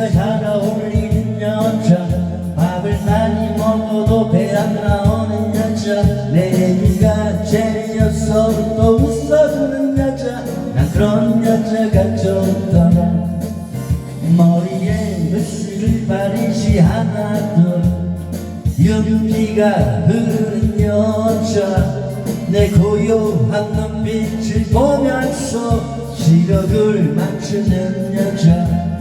내가 살아올 일인 여자. 밥을 많이 먹어도 배 안 나오는 여자. 내 얘기가 재미없어도 또 웃어주는 여자. 난 그런 여자가 좋다 머리에 무스를 바르지 않아도 윤기가 흐르는 여자. 내 고요한 눈빛을 보면서 시력을 맞추는 여자.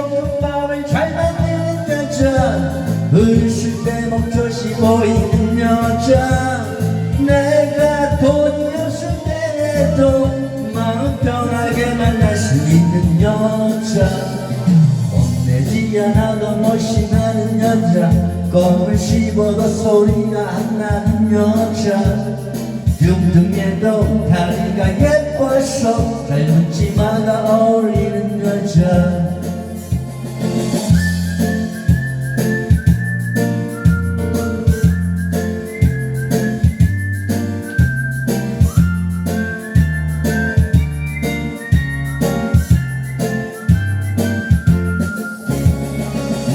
먹는 밤을 잘 만드는 여자. 의식 때 목젖이 보이는 여자. 내가 돈이 없을 때에도 마음 편하게 만날 수 있는 여자. 혼내지 않아도 멋이 나는 여자. 껌을 씹어도 소리가 안 나는 여자. 등등에도 다리가 예뻐서 젊은 치마가 어울리는 여자.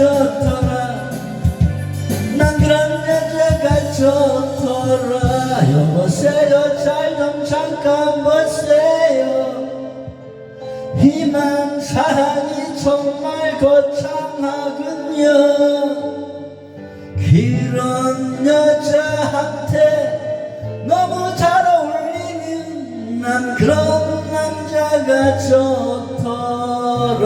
좋더라. 난 그런 사랑이 정말 거창하군요. 여자한테 너무 잘 어울리는 난 그런 남자가 좋더라.